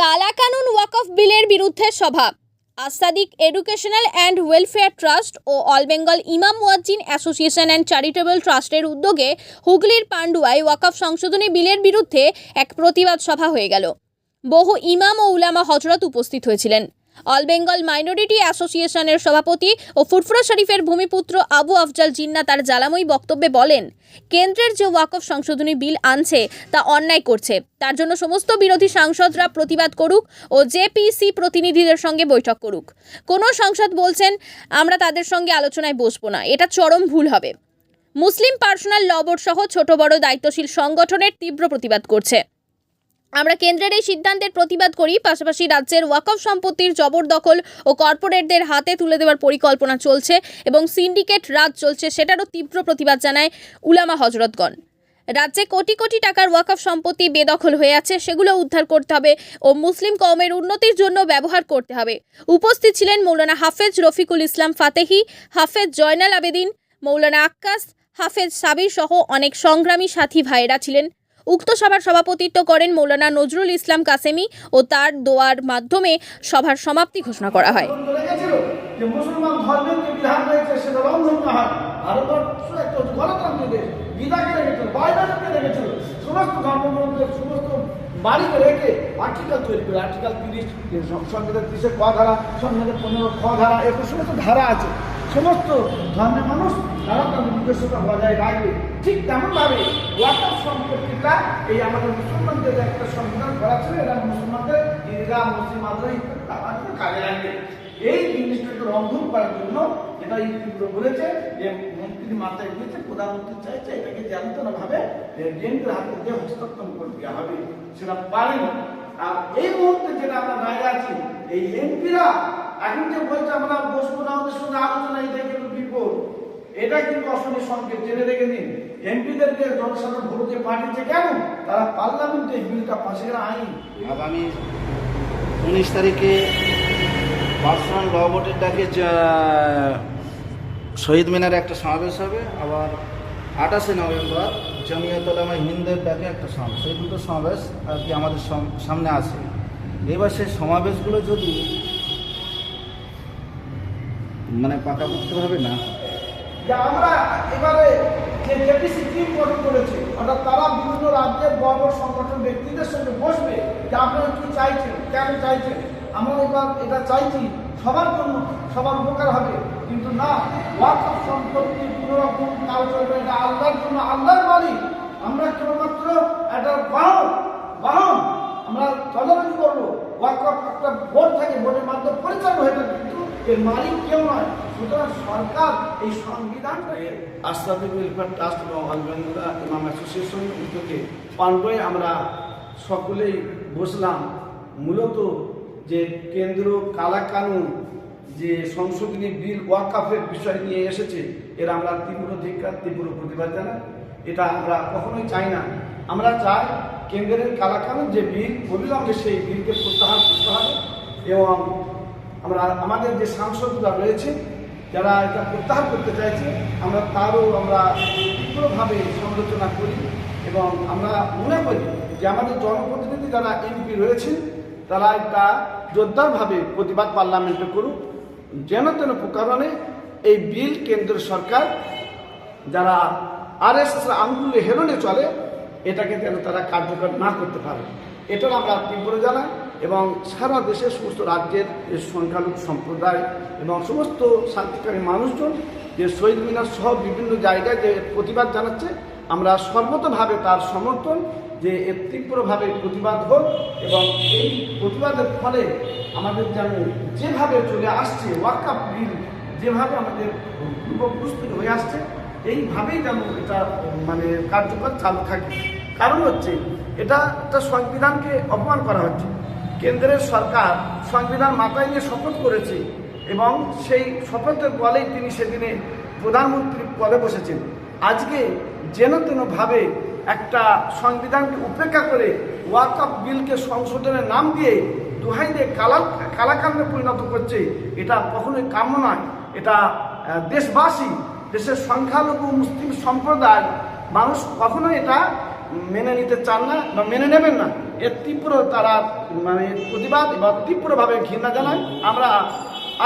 কালাকানুন ওয়াকফ বিলের বিরুদ্ধে সভা। আস্তাদিক educational and welfare trust O all Bengal imam muazzin association and charitable ট্রাস্টের উদ্যোগে হুগলির পাণ্ডুয়ায় ওয়াকফ সংশোধনী বিলের বিরুদ্ধে এক প্রতিবাদ সভা হয়ে গেল। বহু ইমাম ও উলামা হজরত উপস্থিত হয়েছিলেন। অল বেঙ্গল মাইনরিটি অ্যাসোসিয়েশনের সভাপতি ও ফুরফুরা শরীফের ভূমিপুত্র আবু আফজাল জিন্না তার জ্বালাময়ী বক্তব্যে বলেন, কেন্দ্রের যে ওয়াকফ সংশোধনী বিল আনছে, তা অন্যায় করছে। তার জন্য সমস্ত বিরোধী সাংসদরা প্রতিবাদ করুক ও জেপিসি প্রতিনিধিদের সঙ্গে বৈঠক করুক। কোনো সংসদ বলছেন, আমরা তাদের সঙ্গে আলোচনায় বসবো না। এটা চরম ভুল হবে। মুসলিম পার্সোনাল ল বোর্ড সহ ছোট বড় দায়িত্বশীল সংগঠনের তীব্র প্রতিবাদ করছে। আমরা কেন্দ্রের এই সিদ্ধান্তের প্রতিবাদ করি, পাশাপাশি রাজ্যের ওয়াকফ সম্পত্তির জবরদখল ও কর্পোরেটদের হাতে তুলে দেওয়ার পরিকল্পনা চলছে এবং সিন্ডিকেট রাজ চলছে সেটারও তীব্র প্রতিবাদ জানায় উলামা হজরতগণ। রাজ্যে কোটি কোটি টাকার ওয়াকফ সম্পত্তি বেদখল হয়ে আছে, সেগুলো উদ্ধার করতে হবে ও মুসলিম কওমের উন্নতির জন্য ব্যবহার করতে হবে। উপস্থিত ছিলেন মৌলানা হাফেজ রফিকুল ইসলাম ফাতেহি, হাফেজ জয়নাল আবেদিন, মৌলানা আক্কাস, হাফেজ সাবির সহ অনেক সংগ্রামী সাথী ভাইয়েরা ছিলেন। উক্ত সভার সভাপতিত্ব করেন মৌলানা নজরুল ইসলাম কাসেমি ও তার দোয়ার মাধ্যমে সভার সমাপ্তি ঘোষণা করা হয়। বাড়িতে রেখে আর্টিকেল তৈরি করে আর্টিকেল তিরিশ তিরিশের ক ধারা সংবিধান পনেরো খ ধারা এরকম সমস্ত ধারা আছে সমস্ত ধর্মের মানুষ তারা তাদের নিজস্বতা বজায় রাখবে। ঠিক তেমনভাবে ওয়াকার সম্পত্তিটা এই আমাদের মুসলমানদের একটা সংবিধান করা ছিল, এরা মুসলমানদের ঈদগাহ মুসলিম আল্লাহ ইত্যাদি কাজে লাগবে। এই জিনিসটাকে রন্ধন করার জন্য এটা ইউটিউব বলেছে যে, মন্ত্রী মাথায় দিয়েছে, প্রধানমন্ত্রী চাইছে এটাকে জানতনা ভাবে কেন্দ্রের হাতে দিয়ে হস্তান্তর করে দেওয়া হবে। সেটা পারেনি আর এই মুহূর্তে যেটা আমরা বাইরে আছি, এই এমপিরা এখন যে বলছে, আমরা বসবো না, ওদের সঙ্গে আলোচনা এটা কিন্তু বিপদ। এটা কিন্তু অশনি সংকেত। জেনে রেখে দিন এমপিদেরকে জনসাধারণ ভোট পাঠিয়েছে কেন? তারা পার্লামেন্টে বিলটা পাশের আইন। আগামী উনিশ তারিখে পার্সোনাল বোর্ডের ডাকে শহীদ মিনারে একটা সমাবেশ হবে। আবার আঠাশে নভেম্বর জমিয়তলামা হিন্দের ডাকে একটা সমাবেশ। এই দুটো সমাবেশ আর কি আমাদের সামনে আছে। এবার সেই সমাবেশগুলো যদি মানে পাকাপোক্তভাবে না? আমরা এবারে যে জেপিসি টিম গঠন করেছে, অর্থাৎ তারা বিভিন্ন রাজ্যের বড় সংগঠন ব্যক্তিদের সঙ্গে বসবে যে আপনারা কি চাইছেন, কেন চাইছেন? আমরা এবার এটা চাইছি সবার জন্য, সবার উপকার হবে। কিন্তু না, ওয়াকফ সম্পত্তি কোনো রকম কাজ চলবে এটা আল্লাহর জন্য, আল্লাহর মালিক। আমরা কেবলমাত্র একটা বাহন বাহন আমরা তদারকি করব। ওয়াকফ একটা বোর্ড থাকে, বোর্ডের মাধ্যমে পরিচালনা হয়ে থাকে, কিন্তু এর মালিক কেউ নয়। সুতরাং সরকার এই সংবিধানটাকে আস্তাদিক ওয়েলফেয়ার ট্রাস্ট এবং আলবেন্দা ইমাম অ্যাসোসিয়েশন উদ্যোগে আমরা সকলেই বসলাম। মূলত যে কেন্দ্র কালা কানুন যে সংশোধনী বিল ওয়াকাফের বিষয় নিয়ে এসেছে, এর আমরা তীব্র ধিক্ষার তীব্র প্রতিবাদ জানাই। এটা আমরা কখনোই চাই না। আমরা চাই কেন্দ্রের কালাকানুন যে বিল, অবিলম্বে সেই বিলকে প্রত্যাহার করতে হবে এবং আমরা, আমাদের যে সাংসদরা রয়েছে, যারা এটা প্রত্যাহার করতে চাইছে, আমরা তারও আমরা তীব্রভাবে সমালোচনা করি এবং আমরা মনে করি যে আমাদের জনপ্রতিনিধি যারা এমপি রয়েছে তারা একটা জোরদারভাবে প্রতিবাদ পার্লামেন্টে করুক। যেন তেন প্রকারণে এই বিল কেন্দ্র সরকার যারা আর এস আঙ্গুলে হেরনে চলে, এটাকে যেন তারা কার্যকর না করতে পারে। এটার আমরা তীব্র জানাই এবং সারা দেশের সমস্ত রাজ্যের সংখ্যালঘু সম্প্রদায় এবং সমস্ত শান্তিকামী মানুষজন যে শহীদ মিনার সহ বিভিন্ন জায়গায় যে প্রতিবাদ জানাচ্ছে, আমরা সর্বতভাবে তার সমর্থন যে এর তীব্রভাবে প্রতিবাদ হোক এবং এই প্রতিবাদের ফলে আমাদের যেন যেভাবে চলে আসছে, ওয়াকাপ বিল যেভাবে আমাদের পূর্বপুরুষ থেকে হয়ে আসছে, এইভাবেই যেন এটা মানে কার্যকর চালু থাকে। কারণ হচ্ছে, এটা একটা সংবিধানকে অপমান করা হচ্ছে। কেন্দ্রের সরকার সংবিধান মাথায় নিয়ে শপথ করেছে এবং সেই শপথের বলেই তিনি সেদিনে প্রধানমন্ত্রী পদে বসেছেন। আজকে যেন তেনভাবে একটা সংবিধানকে উপেক্ষা করে ওয়াকআপ বিলকে সংশোধনের নাম দিয়ে দোহাই দিয়ে কালা কালাকান্দে পরিণত করছে এটা কখনোই কাম্য নয়। এটা দেশবাসী দেশের সংখ্যালঘু মুসলিম সম্প্রদায় মানুষ কখনোই এটা মেনে নিতে চান না বা মেনে নেবেন না। এর তীব্র তারা মানে প্রতিবাদ বা তীব্রভাবে ঘৃণা জানায়। আমরা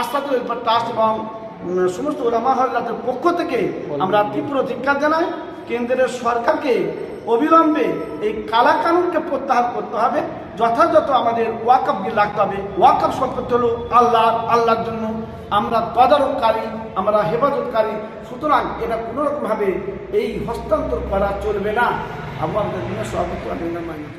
আস্থাদুল হেলপার ট্রাস্ট এবং সমস্ত ওলামা হজরাতের পক্ষ থেকে আমরা তীব্র ধিক্কার জানাই। কেন্দ্রের সরকারকে অবিলম্বে এই কালা কানুনকে প্রত্যাহার করতে হবে। যথাযথ আমাদের ওয়াকআপ বিল রাখতে হবে। ওয়াকআপ সম্পত্তি হলো আল্লাহ আল্লাহর জন্য আমরা তদারককারী, আমরা হেফাজতকারী। সুতরাং এটা কোনোরকমভাবে এই হস্তান্তর করা চলবে না। আমাদের মাইনত